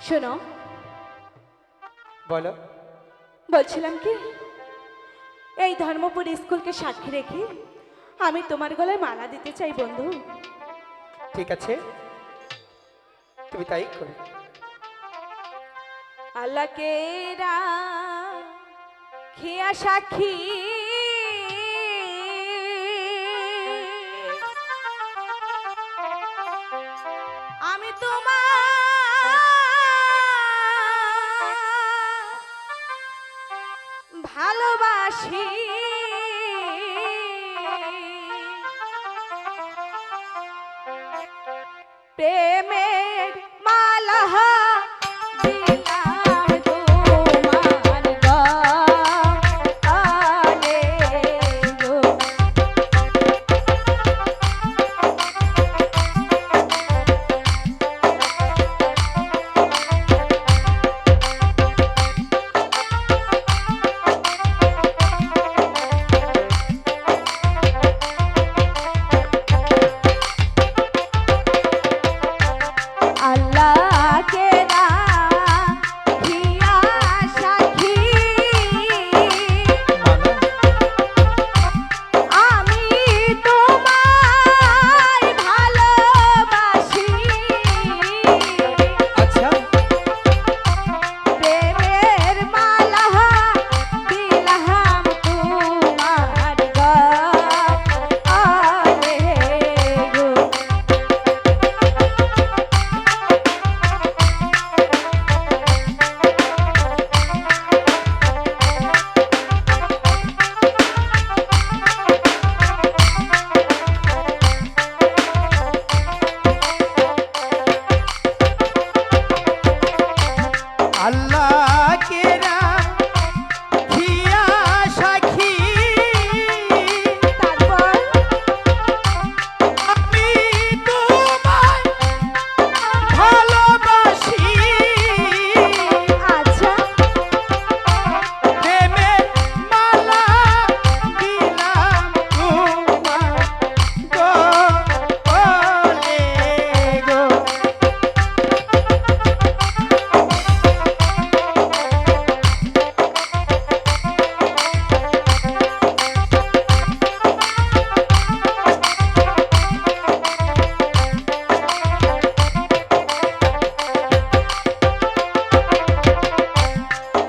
শোনো। বলো। বলছিলাম কি এই ধর্মপুর স্কুলকে সাক্ষী রেখে আমি তোমার গলায় মালা দিতে চাই বন্ধু। ঠিক আছে। তুমি তাই করো। আল্লাহকে খিয়া সাক্ষী। আমি তোমার বুঝি প্রেম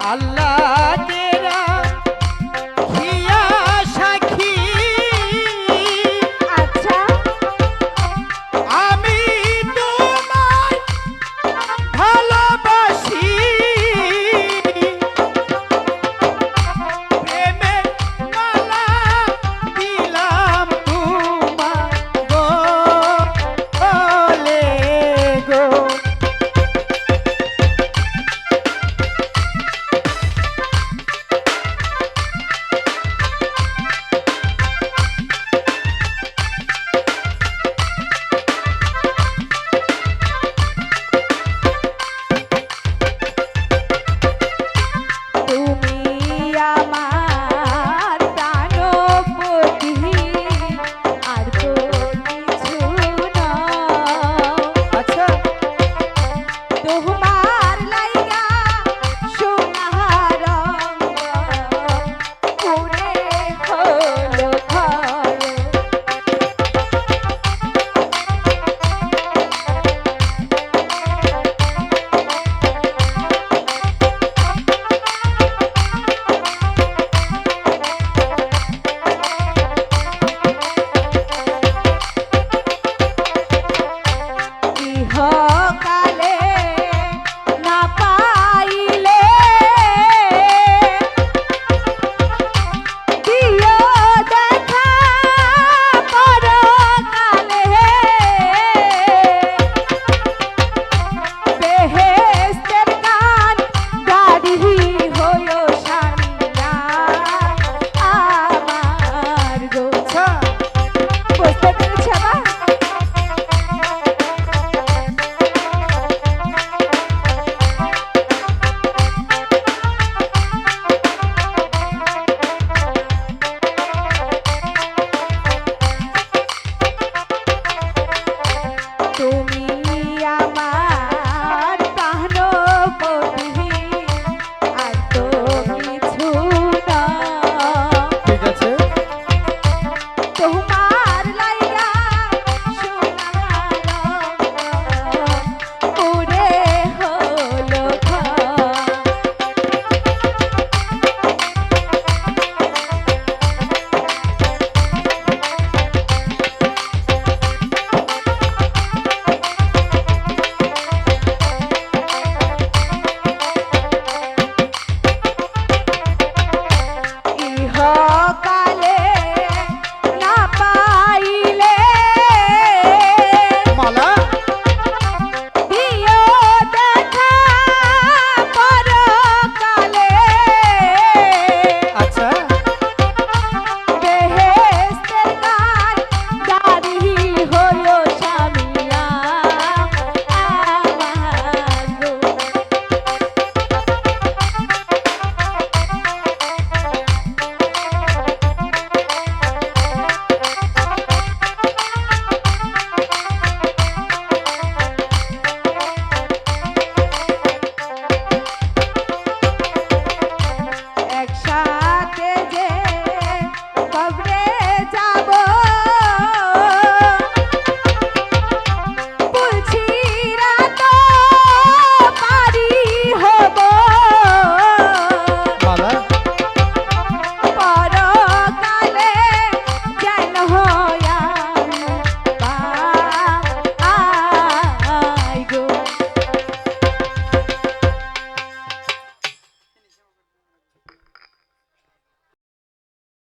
আল্লাহ